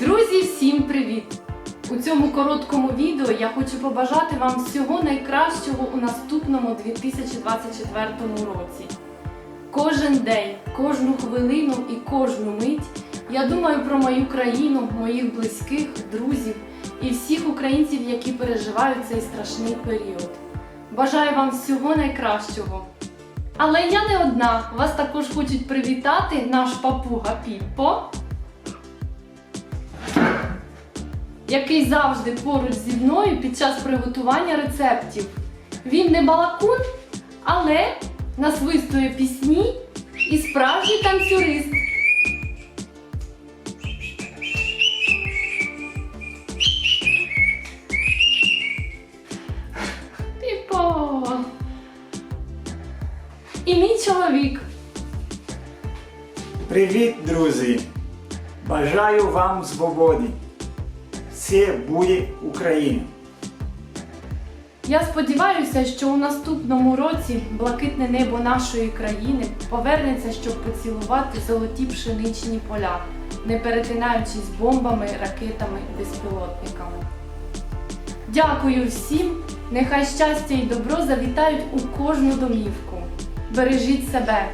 Друзі, всім привіт! У цьому короткому відео я хочу побажати вам всього найкращого у наступному 2024 році. Кожен день, кожну хвилину і кожну мить я думаю про мою країну, моїх близьких, друзів і всіх українців, які переживають цей страшний період. Бажаю вам всього найкращого! Але я не одна. Вас також хочуть привітати наш папуга Піппо, який завжди поруч зі мною під час приготування рецептів. Він не балакун, але насвистує пісні і справжній танцюрист. Піпо. І мій чоловік. Привіт, друзі! Бажаю вам свободи. Це буде Україна. Я сподіваюся, що у наступному році блакитне небо нашої країни повернеться, щоб поцілувати золоті пшеничні поля, не перетинаючись бомбами, ракетами, безпілотниками. Дякую всім! Нехай щастя і добро завітають у кожну домівку. Бережіть себе!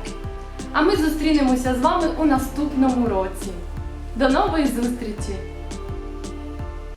А ми зустрінемося з вами у наступному році. До нової зустрічі!